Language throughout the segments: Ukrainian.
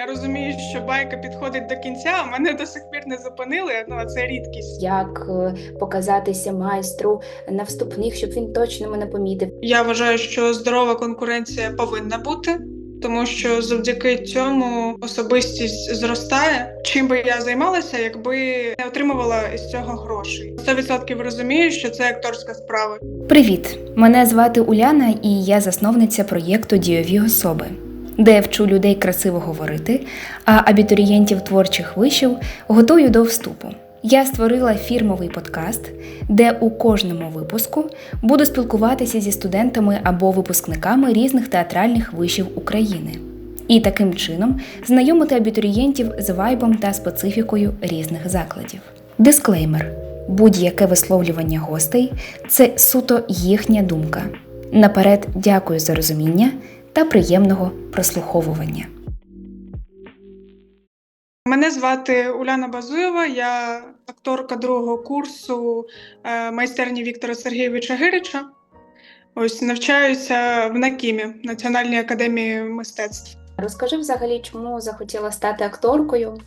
Я розумію, що байка підходить до кінця, а мене до сих пір не зупинили. Ну а це рідкість. Як е, показатися майстру на вступних, щоб він точно мене помітив. Я вважаю, що здорова конкуренція повинна бути, тому що завдяки цьому особистість зростає. Чим би я займалася, якби не отримувала із цього грошей. 100% розумію, що це акторська справа. Привіт! Мене звати Уляна, і я засновниця проєкту Дієві особи, де вчу людей красиво говорити, а абітурієнтів творчих вишів готую до вступу. Я створила фірмовий подкаст, де у кожному випуску буду спілкуватися зі студентами або випускниками різних театральних вишів України. І таким чином знайомити абітурієнтів з вайбом та специфікою різних закладів. Дисклеймер: будь-яке висловлювання гостей це суто їхня думка. Наперед дякую за розуміння та приємного прослуховування. Мене звати Уляна Базуєва, я акторка другого курсу е, майстерні Віктора Сергійовича Гирича. Ось навчаюся в НАКІМі Національній академії мистецтв. Розкажи взагалі, чому захотіла стати акторкою,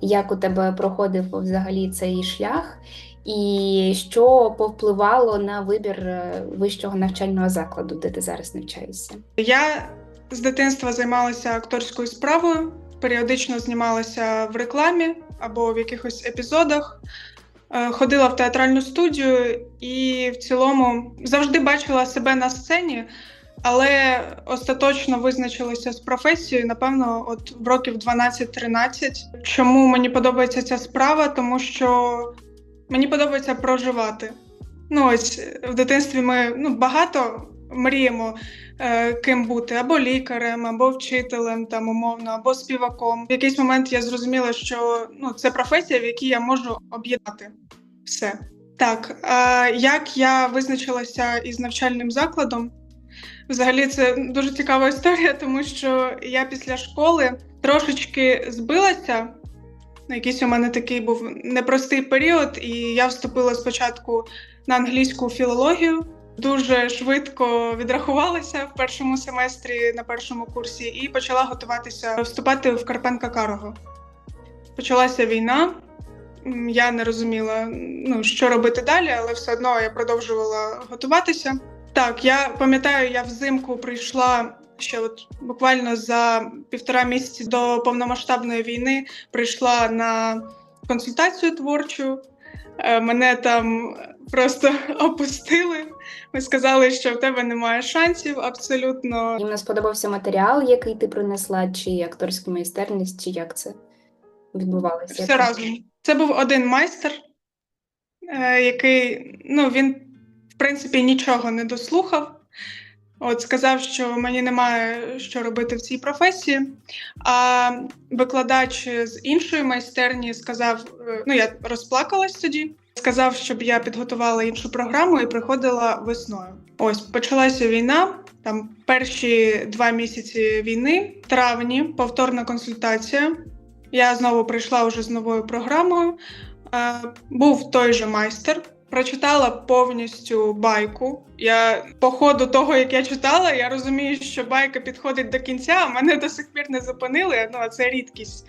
як у тебе проходив взагалі цей шлях, і що повпливало на вибір е, вищого навчального закладу, де ти зараз навчаєшся? Я з дитинства займалася акторською справою, періодично знімалася в рекламі або в якихось епізодах. Е, Ходила в театральну студію і в цілому завжди бачила себе на сцені, але остаточно визначилася з професією, напевно, от в років 12-13. Чому мені подобається ця справа? Тому що мені подобається проживати. Ну, ось в дитинстві ми ну, багато мріємо е, ким бути або лікарем, або вчителем, там умовно, або співаком. В якийсь момент я зрозуміла, що ну, це професія, в якій я можу об'єднати все. Так, а як я визначилася із навчальним закладом? Взагалі, це дуже цікава історія, тому що я після школи трошечки збилася. Якийсь у мене такий був непростий період, і я вступила спочатку на англійську філологію. Дуже швидко відрахувалася в першому семестрі на першому курсі і почала готуватися вступати в Карпенка Карого. Почалася війна. Я не розуміла, ну що робити далі, але все одно я продовжувала готуватися. Так, я пам'ятаю, я взимку прийшла ще от буквально за півтора місяці до повномасштабної війни. Прийшла на консультацію творчу. Е, Мене там просто опустили. Ми сказали, що в тебе немає шансів абсолютно. Їм не сподобався матеріал, який ти принесла, чи акторська майстерність, чи як це відбувалося? Все разом. Це був один майстер, е, який ну, він, в принципі, нічого не дослухав. От сказав, що мені немає що робити в цій професії. А викладач з іншої майстерні сказав: е, ну я розплакалась тоді. Сказав, щоб я підготувала іншу програму і приходила весною. Ось почалася війна. Там перші два місяці війни, травні, повторна консультація. Я знову прийшла вже з новою програмою. Е, був той же майстер. Прочитала повністю байку. Я по ходу того, як я читала, я розумію, що байка підходить до кінця, а мене до сих пір не зупинили. Ну а це рідкість.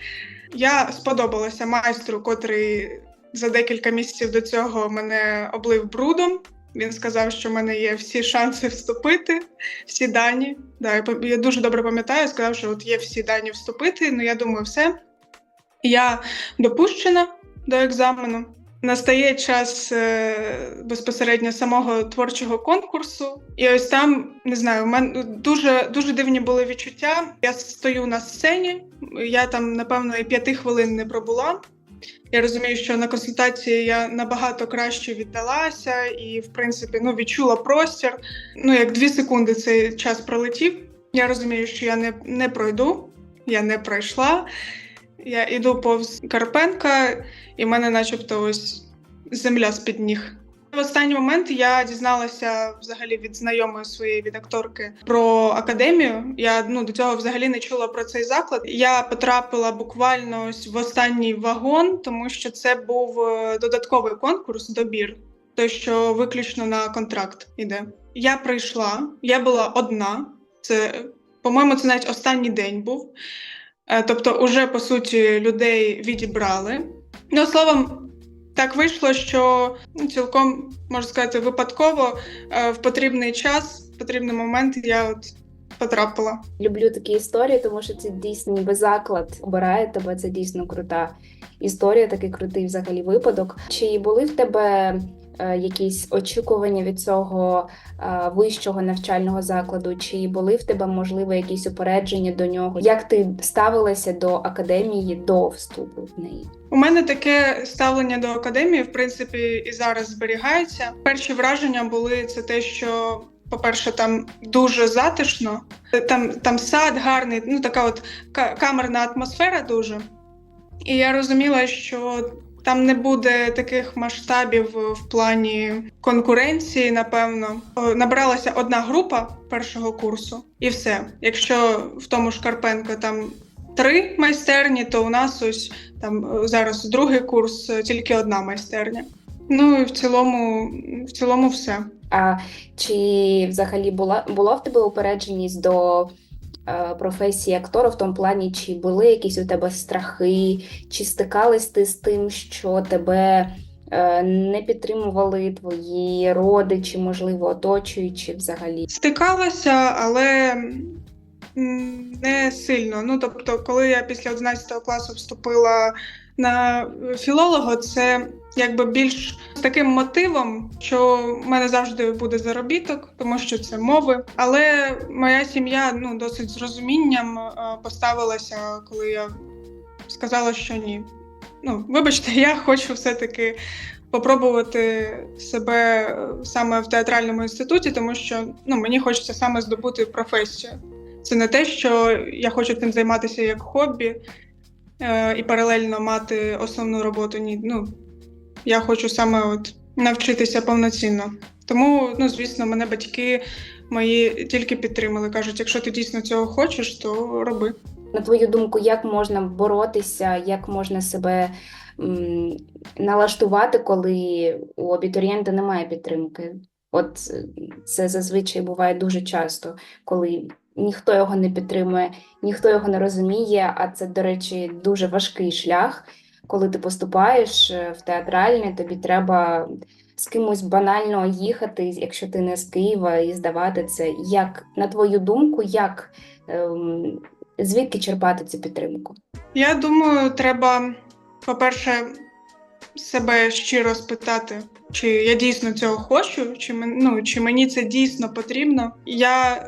Я сподобалася майстру, котрий за декілька місяців до цього мене облив брудом. Він сказав, що в мене є всі шанси вступити, всі дані. Да, я дуже добре пам'ятаю, сказав, що от є всі дані вступити. Ну я думаю, все. Я допущена до екзамену. Настає час е, безпосередньо самого творчого конкурсу, і ось там не знаю, у мене дуже дуже дивні були відчуття. Я стою на сцені, я там напевно і п'яти хвилин не пробула. Я розумію, що на консультації я набагато краще віддалася і, в принципі, ну відчула простір. Ну як дві секунди цей час пролетів. Я розумію, що я не, не пройду, я не пройшла. Я йду повз Карпенка, і в мене, начебто, ось земля з-під ніг. В останній момент я дізналася взагалі від знайомої своєї від акторки про академію. Я ну до цього взагалі не чула про цей заклад. Я потрапила буквально ось в останній вагон, тому що це був е, додатковий конкурс, добір, той, що виключно на контракт іде. Я прийшла, я була одна. Це, по-моєму, це навіть останній день був. Е, Тобто, уже по суті людей відібрали. Ну, словом, так вийшло, що ну, цілком можна сказати випадково е, в потрібний час, в потрібний момент я от потрапила. Люблю такі історії, тому що це дійсно ніби заклад обирає тебе. Це дійсно крута історія, такий крутий взагалі випадок. Чи були в тебе якісь очікування від цього е, вищого навчального закладу? Чи були в тебе можливо якісь упередження до нього? Як ти ставилася до академії до вступу в неї? У мене таке ставлення до академії, в принципі, і зараз зберігається. Перші враження були це те, що, по-перше, там дуже затишно, там, там сад гарний, ну така от ка- камерна атмосфера дуже. І я розуміла, що там не буде таких масштабів в плані конкуренції, напевно. Набралася одна група першого курсу, і все. Якщо в тому ж Карпенко там три майстерні, то у нас ось там е, зараз другий курс, е, тільки одна майстерня. Ну і в цілому, в цілому все. А чи взагалі була була в тебе упередженість до професії актора в тому плані, чи були якісь у тебе страхи, чи стикались ти з тим, що тебе е, не підтримували твої родичі, можливо, оточуючі взагалі? Стикалася, але не сильно. Ну тобто, коли я після 11 класу вступила на філолога, це якби більш таким мотивом, що в мене завжди буде заробіток, тому що це мови. Але моя сім'я ну досить з розумінням е, поставилася, коли я сказала, що ні. Ну, вибачте, я хочу все-таки попробувати себе е, саме в театральному інституті, тому що ну, мені хочеться саме здобути професію. Це не те, що я хочу цим займатися як хобі е, і паралельно мати основну роботу. Ні, ну я хочу саме от навчитися повноцінно. Тому, ну звісно, мене батьки мої тільки підтримали. кажуть, якщо ти дійсно цього хочеш, то роби. На твою думку, як можна боротися, як можна себе м, налаштувати, коли у абітурієнта немає підтримки? От це зазвичай буває дуже часто, коли ніхто його не підтримує, ніхто його не розуміє. А це, до речі, дуже важкий шлях. Коли ти поступаєш е, в театральне, тобі треба з кимось банально їхати, якщо ти не з Києва, і здавати це. Як на твою думку, як ем, звідки черпати цю підтримку? Я думаю, треба, по-перше, себе щиро спитати, чи я дійсно цього хочу, чи, ну, чи мені це дійсно потрібно. Я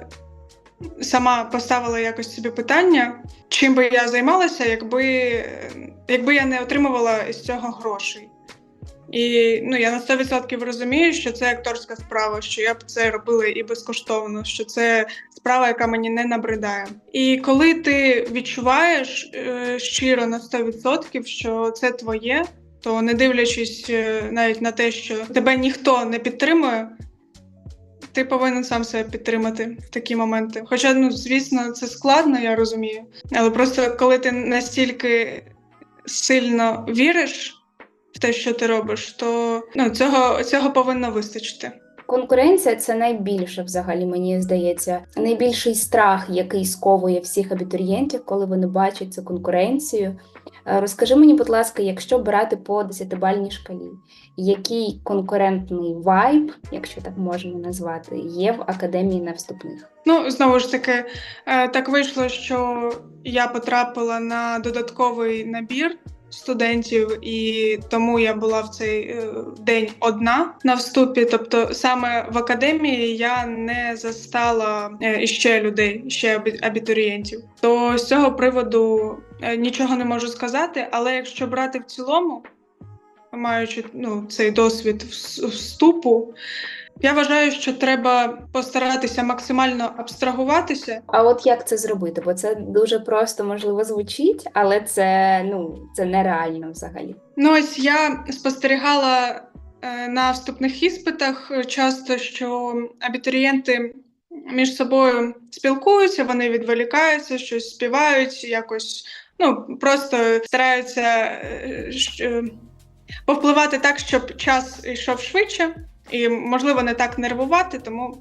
сама поставила якось собі питання, чим би я займалася, якби, якби я не отримувала з цього грошей. І ну, я на 100% розумію, що це акторська справа, що я б це робила і безкоштовно, що це справа, яка мені не набридає. І коли ти відчуваєш е, щиро на 100%, що це твоє, то не дивлячись е, навіть на те, що тебе ніхто не підтримує, ти повинен сам себе підтримати в такі моменти. Хоча, ну звісно, це складно, я розумію. Але просто коли ти настільки сильно віриш в те, що ти робиш, то ну, цього, цього повинно вистачити. Конкуренція це найбільше, взагалі, мені здається, найбільший страх, який сковує всіх абітурієнтів, коли вони бачать цю конкуренцію. Е, Розкажи мені, будь ласка, якщо брати по десятибальній шкалі, який конкурентний вайб, якщо так можна назвати, є в академії на вступних? Ну, знову ж таки, е, так вийшло, що я потрапила на додатковий набір студентів, і тому я була в цей е, день одна на вступі. Тобто, саме в академії я не застала е, іще людей, ще абітурієнтів. То з цього приводу нічого не можу сказати, але якщо брати в цілому, маючи ну, цей досвід вступу. Я вважаю, що треба постаратися максимально абстрагуватися. А от як це зробити? Бо це дуже просто можливо звучить, але це ну це нереально взагалі. Ну, ось я спостерігала е, на вступних іспитах е, часто, що абітурієнти між собою спілкуються, вони відволікаються, щось співають, якось ну просто стараються е, е, повпливати так, щоб час йшов швидше, і можливо не так нервувати, тому.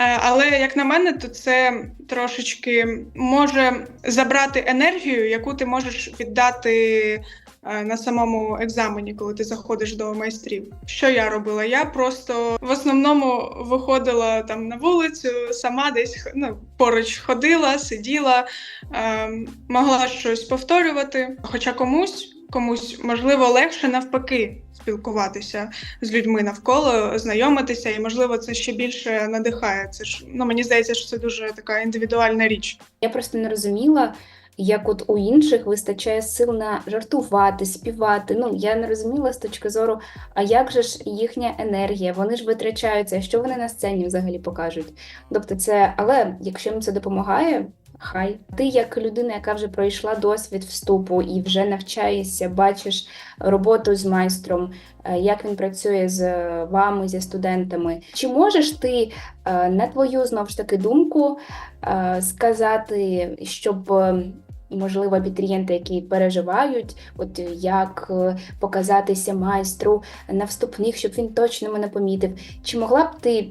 Е, Але як на мене, то це трошечки може забрати енергію, яку ти можеш віддати на самому екзамені, коли ти заходиш до майстрів. Що я робила? Я просто в основному виходила там на вулицю, сама десь ну, поруч ходила, сиділа, е, могла щось повторювати. Хоча комусь, комусь можливо легше навпаки спілкуватися з людьми навколо, знайомитися, і можливо це ще більше надихає. Це ж ну мені здається, що це дуже така індивідуальна річ. Я просто не розуміла, як от у інших вистачає сил на жартувати, співати. Ну, я не розуміла з точки зору, а як же ж їхня енергія? Вони ж витрачаються, що вони на сцені взагалі покажуть. Тобто, це, але якщо їм це допомагає. Хай ти, як людина, яка вже пройшла досвід вступу і вже навчаєшся, бачиш роботу з майстром, е, як він працює з вами, зі студентами. Чи можеш ти, е, на твою знов ж таки думку, е, сказати, щоб е, можливо абітурієнти, які переживають, от е, як е, показатися майстру на вступних, щоб він точно мене помітив. Чи могла б ти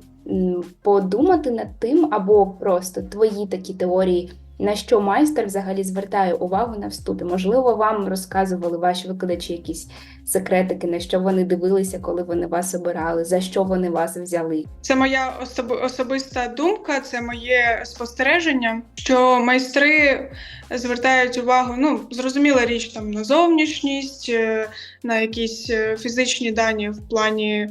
подумати над тим, або просто твої такі теорії? На що майстер взагалі звертає увагу на вступі? Можливо, вам розказували ваші викладачі якісь секретики, на що вони дивилися, коли вони вас обирали, за що вони вас взяли? Це моя особи- особиста думка, це моє спостереження, що майстри звертають увагу, ну зрозуміла річ там на зовнішність, е, на якісь е, фізичні дані в плані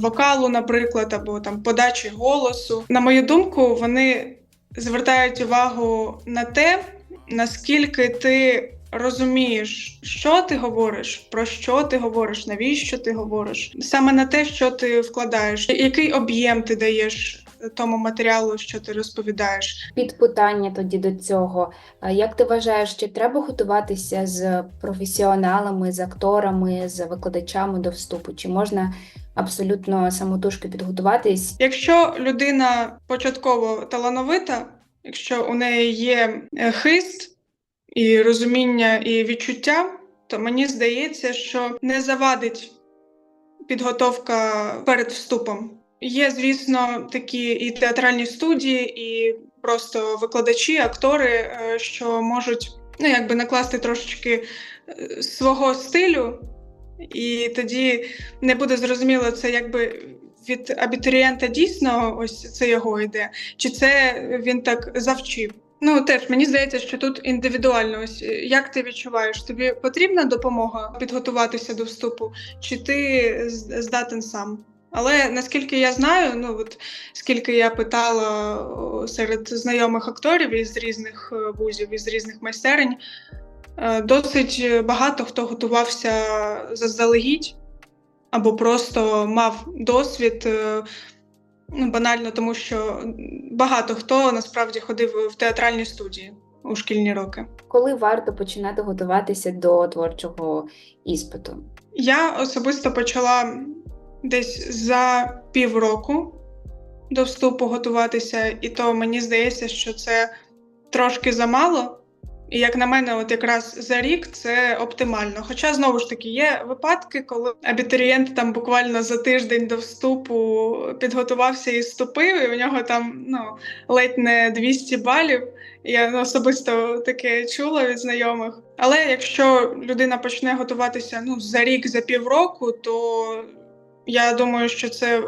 вокалу, наприклад, або там подачі голосу. На мою думку, вони звертають увагу на те, наскільки ти розумієш, що ти говориш, про що ти говориш, навіщо ти говориш, саме на те, що ти вкладаєш, який об'єм ти даєш тому матеріалу, що ти розповідаєш. Підпитання тоді до цього. Як ти вважаєш, чи треба готуватися з професіоналами, з акторами, з викладачами до вступу? Чи можна абсолютно самотужки підготуватись? Якщо людина початково талановита, якщо у неї є е, хист і розуміння і відчуття, то мені здається, що не завадить підготовка перед вступом. Є, звісно, такі і театральні студії, і просто викладачі, актори, е, що можуть ну, якби накласти трошечки е, свого стилю, і тоді не буде зрозуміло, це якби від абітурієнта дійсно ось це його йде, чи це він так завчив. Ну теж мені здається, що тут індивідуально. Ось е, як ти відчуваєш, тобі потрібна допомога підготуватися до вступу, чи ти здатен сам? Але наскільки я знаю, ну от скільки я питала серед знайомих акторів із різних е, вузів, із різних майстерень, е, досить багато хто готувався заздалегідь або просто мав досвід. е, Ну, банально, тому що багато хто насправді ходив в театральні студії у шкільні роки. Коли варто починати готуватися до творчого іспиту? Я особисто почала десь за півроку до вступу готуватися, і то мені здається, що це трошки замало. І як на мене, от якраз за рік це оптимально. Хоча знову ж таки є випадки, коли абітурієнт там буквально за тиждень до вступу підготувався і вступив, і у нього там ну ледь не 200 балів. Я особисто таке чула від знайомих. Але якщо людина почне готуватися ну за рік, за півроку, то я думаю, що це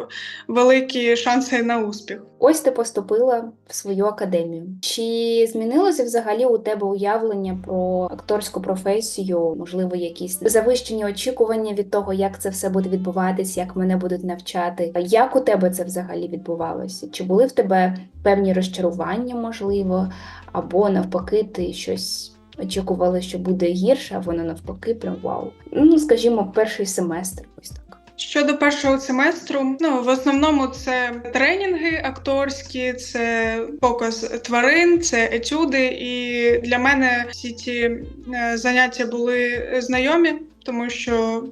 великі шанси на успіх. Ось ти поступила в свою академію. Чи змінилося взагалі у тебе уявлення про акторську професію? Можливо, якісь завищені очікування від того, як це все буде відбуватись, як мене будуть навчати? Як у тебе це взагалі відбувалося? Чи були в тебе певні розчарування, можливо, або навпаки, ти щось очікувала, що буде гірше, а воно навпаки, прям вау. Ну, скажімо, перший семестр, ось так. Щодо першого семестру, ну в основному це тренінги акторські, це показ тварин, це етюди. І для мене всі ці е, заняття були знайомі, тому що.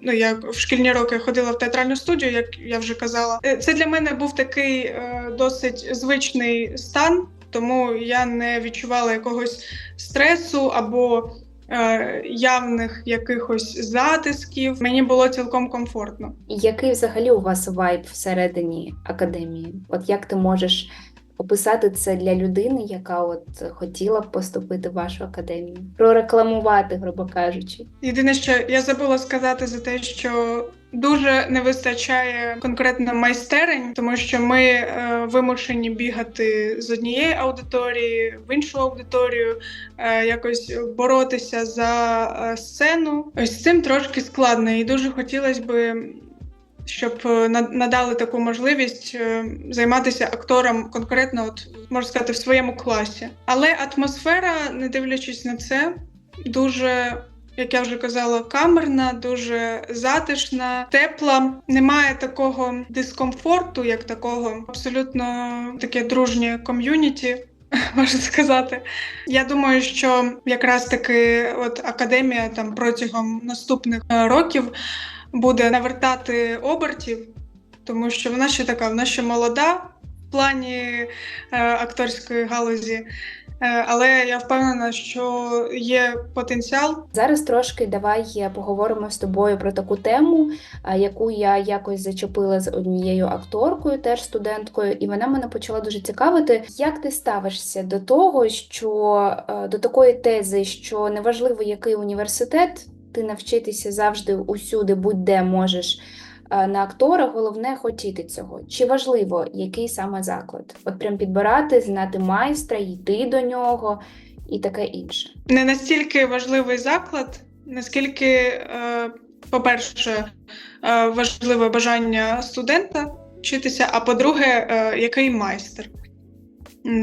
Ну, я в шкільні роки ходила в театральну студію, як я вже казала. Е, Це для мене був такий е, досить звичний стан, тому я не відчувала якогось стресу або явних якихось затисків. Мені було цілком комфортно. Який взагалі у вас вайб всередині академії? От як ти можеш описати це для людини, яка от хотіла б поступити в вашу академію? Прорекламувати, грубо кажучи. Єдине, що я забула сказати за те, що дуже не вистачає конкретно майстерень, тому що ми е, вимушені бігати з однієї аудиторії в іншу аудиторію, е, якось боротися за е, сцену. Ось цим трошки складно, і дуже хотілося би. Щоб е, на- надали таку можливість е, займатися актором конкретно, от можна сказати, в своєму класі. Але атмосфера, не дивлячись на це, дуже як я вже казала, камерна, дуже затишна, тепла. Немає такого дискомфорту, як такого, абсолютно таке дружнє ком'юніті. Можна сказати, я думаю, що якраз таки от академія там протягом наступних е, років буде навертати обертів, тому що вона ще така, вона ще молода в плані е, акторської галузі. Е, Але я впевнена, що є потенціал. Зараз трошки давай поговоримо з тобою про таку тему, яку я якось зачепила з однією акторкою, теж студенткою, і вона мене почала дуже цікавити. Як ти ставишся до того, що е, до такої тези, що неважливо, який університет, ти навчитися завжди усюди, будь-де можеш е, на актора, головне хотіти цього. Чи важливо, який саме заклад? От прям підбирати, знати майстра, йти до нього і таке інше. Не настільки важливий заклад, наскільки, е, по-перше, е, важливе бажання студента вчитися, а по-друге, е, який майстер.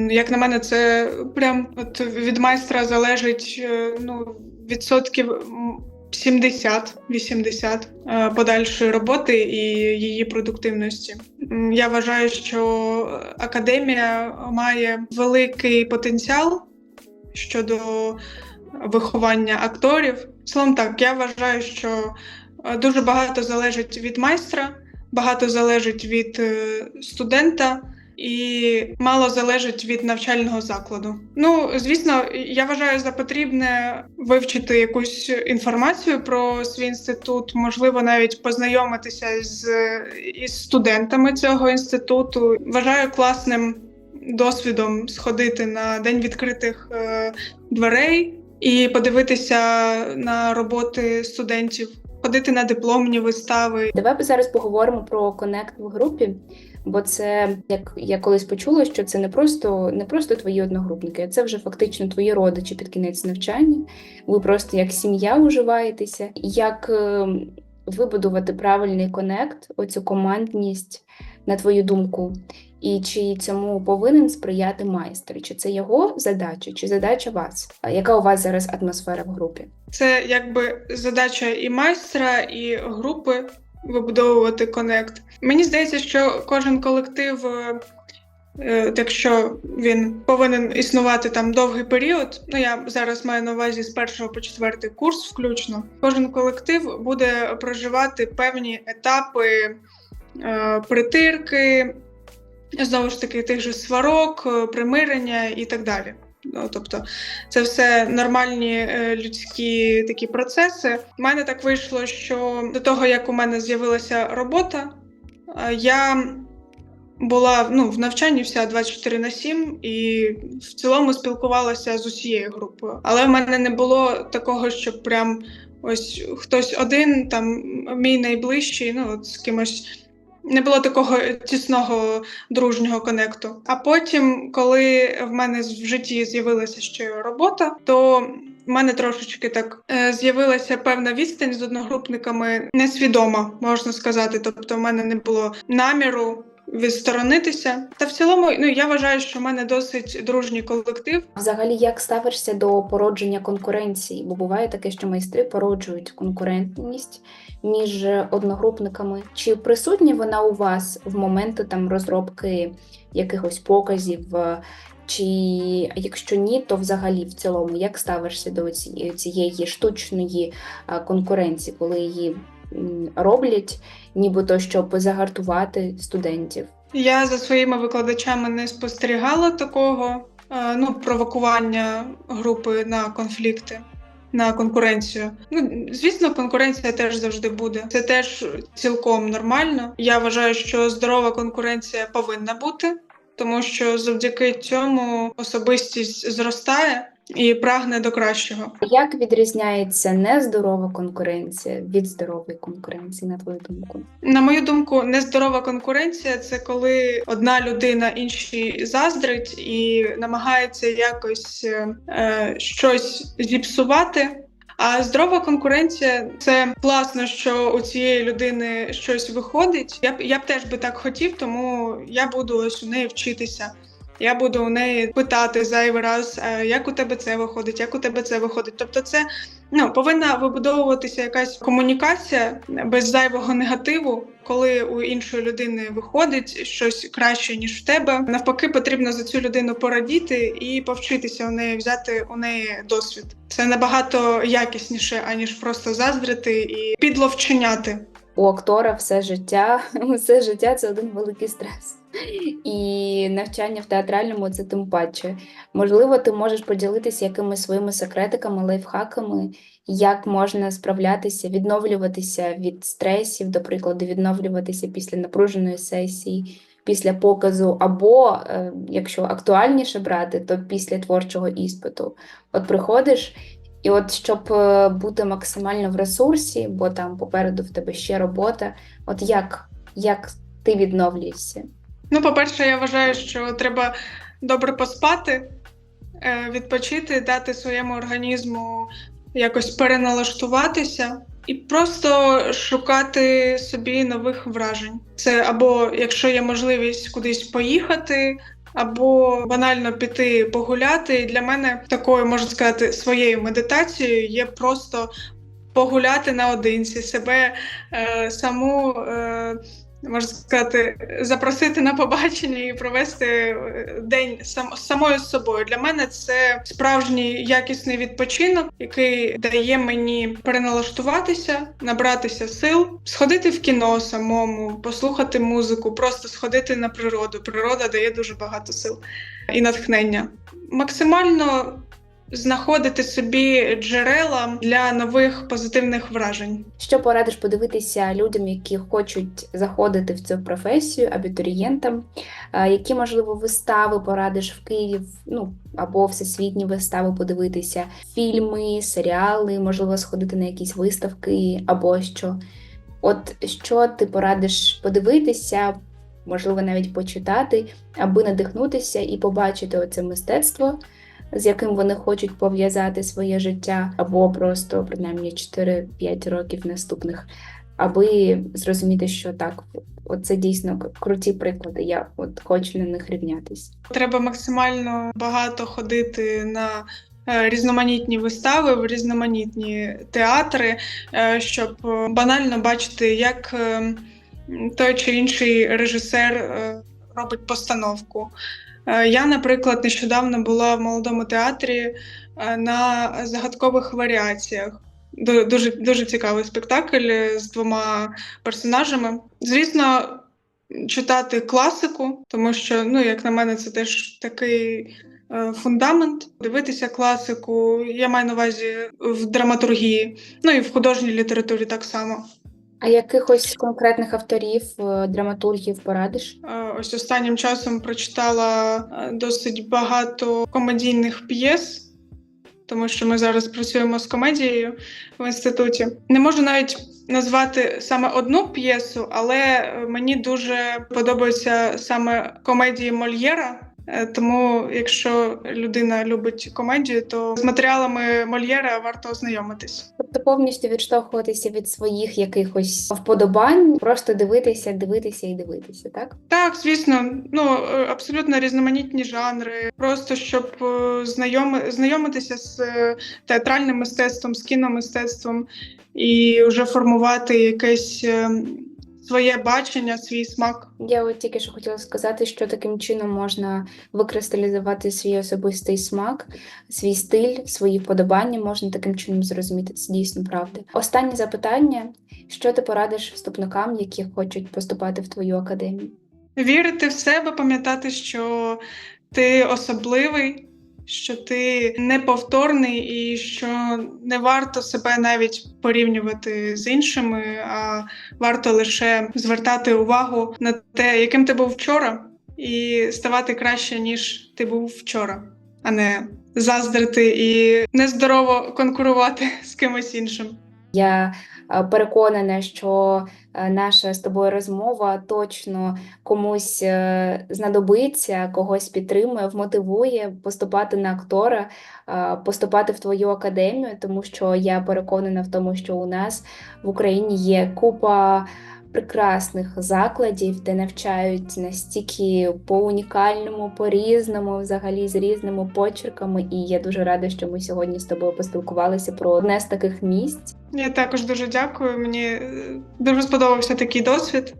Як на мене, це прям от від майстра залежить е, ну, відсотків 70-80 е, подальшої роботи і її продуктивності. Я вважаю, що академія має великий потенціал щодо виховання акторів. Словом так, я вважаю, що е, дуже багато залежить від майстра, багато залежить від е, студента. І мало залежить від навчального закладу. Ну, звісно, я вважаю за потрібне вивчити якусь інформацію про свій інститут, можливо, навіть познайомитися з із студентами цього інституту. Вважаю класним досвідом сходити на день відкритих е, дверей і подивитися на роботи студентів, ходити на дипломні вистави. Давай зараз поговоримо про конект в групі, бо це як я колись почула, що це не просто не просто твої одногрупники, це вже фактично твої родичі під кінець навчання. Ви просто як сім'я уживаєтеся. Як е, вибудувати правильний конект, оцю командність, на твою думку, і чи цьому повинен сприяти майстер? Чи це його задача, чи задача вас? Яка у вас зараз атмосфера в групі? Це якби задача і майстра, і групи вибудовувати конект. Мені здається, що кожен колектив, е, е, якщо він повинен існувати там довгий період, ну я зараз маю на увазі з першого по четвертий курс, включно, кожен колектив буде проживати певні етапи е, притирки, знову ж таки, тих же сварок, примирення і так далі. Ну, тобто, це все нормальні е, людські такі процеси. У мене так вийшло, що до того, як у мене з'явилася робота, е, я була ну, в навчанні вся 24 на 7 і в цілому спілкувалася з усією групою. Але в мене не було такого, щоб прям ось хтось один, там мій найближчий, ну от з кимось. Не було такого тісного дружнього конекту. А потім, коли в мене в житті з'явилася ще робота, то в мене трошечки так е, з'явилася певна відстань з одногрупниками несвідома, можна сказати. Тобто, в мене не було наміру відсторонитися. Та в цілому, ну я вважаю, що в мене досить дружній колектив. Взагалі, як ставишся до породження конкуренції? Бо буває таке, що майстри породжують конкурентність між одногрупниками. Чи присутня вона у вас в моменти там розробки якихось показів? Чи якщо ні, то взагалі в цілому як ставишся до цієї штучної е, конкуренції, коли її роблять, нібито щоб загартувати студентів? Я за своїми викладачами не спостерігала такого е, ну, провокування групи на конфлікти. На конкуренцію. Ну, звісно, конкуренція теж завжди буде. Це теж цілком нормально. Я вважаю, що здорова конкуренція повинна бути, тому що завдяки цьому особистість зростає і прагне до кращого. Як відрізняється нездорова конкуренція від здорової конкуренції, на твою думку? На мою думку, нездорова конкуренція це коли одна людина іншій заздрить і намагається якось е, щось зіпсувати. А здорова конкуренція це класно, що у цієї людини щось виходить. Я б я б теж би так хотів, тому я буду ось у неї вчитися. Я буду у неї питати зайвий раз, «Е, як у тебе це виходить, як у тебе це виходить. Тобто, це ну повинна вибудовуватися якась комунікація без зайвого негативу, коли у іншої людини виходить щось краще ніж в тебе. Навпаки, потрібно за цю людину порадіти і повчитися у неї, взяти у неї досвід. Це набагато якісніше, аніж просто заздрити і підловченяти. У актора все життя, все життя це один великий стрес. І навчання в театральному це тим паче. Можливо, ти можеш поділитися якимись своїми секретиками, лайфхаками, як можна справлятися, відновлюватися від стресів, до прикладу, відновлюватися після напруженої сесії, після показу, або, е, якщо актуальніше брати, то після творчого іспиту. От приходиш. І от щоб е, бути максимально в ресурсі, бо там попереду в тебе ще робота, от як, як ти відновлюєшся? Ну, по-перше, я вважаю, що треба добре поспати, е, відпочити, дати своєму організму якось переналаштуватися і просто шукати собі нових вражень. Це або якщо є можливість кудись поїхати, або банально піти погуляти. І для мене такою можна сказати своєю медитацією є просто погуляти наодинці, себе е, саму. Е, можна сказати, запросити на побачення і провести е, день сам самою собою. Для мене це справжній якісний відпочинок, який дає мені переналаштуватися, набратися сил, сходити в кіно самому, послухати музику, просто сходити на природу. Природа дає дуже багато сил і натхнення. Максимально знаходити собі джерела для нових позитивних вражень. Що порадиш подивитися людям, які хочуть заходити в цю професію, абітурієнтам? Які, можливо, вистави порадиш в Києві, ну або всесвітні вистави подивитися, фільми, серіали, можливо, сходити на якісь виставки або що? От що ти порадиш подивитися, можливо, навіть почитати, аби надихнутися і побачити оце мистецтво, з яким вони хочуть пов'язати своє життя, або просто принаймні 4-5 років наступних, аби зрозуміти, що так, це дійсно круті приклади. Я от хочу на них рівнятись. Треба максимально багато ходити на е, різноманітні вистави, в різноманітні театри, е, щоб е, банально бачити, як е, той чи інший режисер робить постановку. Е, Я, наприклад, нещодавно була в молодому театрі е, на загадкових варіаціях. Ду- Дуже дуже цікавий спектакль з двома персонажами. Звісно, читати класику, тому що, ну, як на мене, це теж такий е, фундамент. Дивитися класику. Я маю на увазі в драматургії, ну і в художній літературі так само. А якихось конкретних авторів, е, драматургів порадиш? Ось останнім часом прочитала е, досить багато комедійних п'єс, тому що ми зараз працюємо з комедією в інституті. Не можу навіть назвати саме одну п'єсу, але е, мені дуже подобаються саме комедії Мольєра. Е, Тому, якщо людина любить комедію, то з матеріалами Мольєра варто ознайомитись. Тобто повністю відштовхуватися від своїх якихось вподобань, просто дивитися, дивитися і дивитися, так? Так, звісно, ну е, абсолютно різноманітні жанри, просто щоб е, знайоми, знайомитися з театральним мистецтвом, з кіномистецтвом і вже формувати якесь е, своє бачення, свій смак. Я от тільки що хотіла сказати, що таким чином можна викристалізувати свій особистий смак, свій стиль, свої вподобання можна таким чином зрозуміти. Це дійсно правда. Останнє запитання: що ти порадиш вступникам, які хочуть поступати в твою академію? Вірити в себе, пам'ятати, що ти особливий, що ти неповторний і що не варто себе навіть порівнювати з іншими, а варто лише звертати увагу на те, яким ти був вчора, і ставати краще, ніж ти був вчора, а не заздрити і нездорово конкурувати з кимось іншим. Я е, переконана, що наша з тобою розмова точно комусь е, знадобиться, когось підтримує, вмотивує поступати на актора, е, поступати в твою академію, тому що я переконана в тому, що у нас в Україні є купа прекрасних закладів, де навчають настільки по-унікальному, по-різному, взагалі з різними почерками. І я дуже рада, що ми сьогодні з тобою поспілкувалися про одне з таких місць. Я також дуже дякую. Мені е, дуже сподобався такий досвід.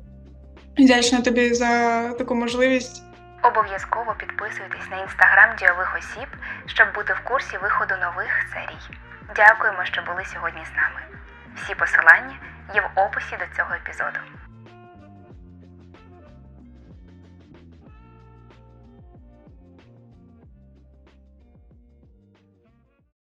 Вдячна тобі за таку можливість. Обов'язково підписуйтесь на інстаграм дійових осіб, щоб бути в курсі виходу нових серій. Дякуємо, що були сьогодні з нами. Всі посилання є в описі до цього епізоду.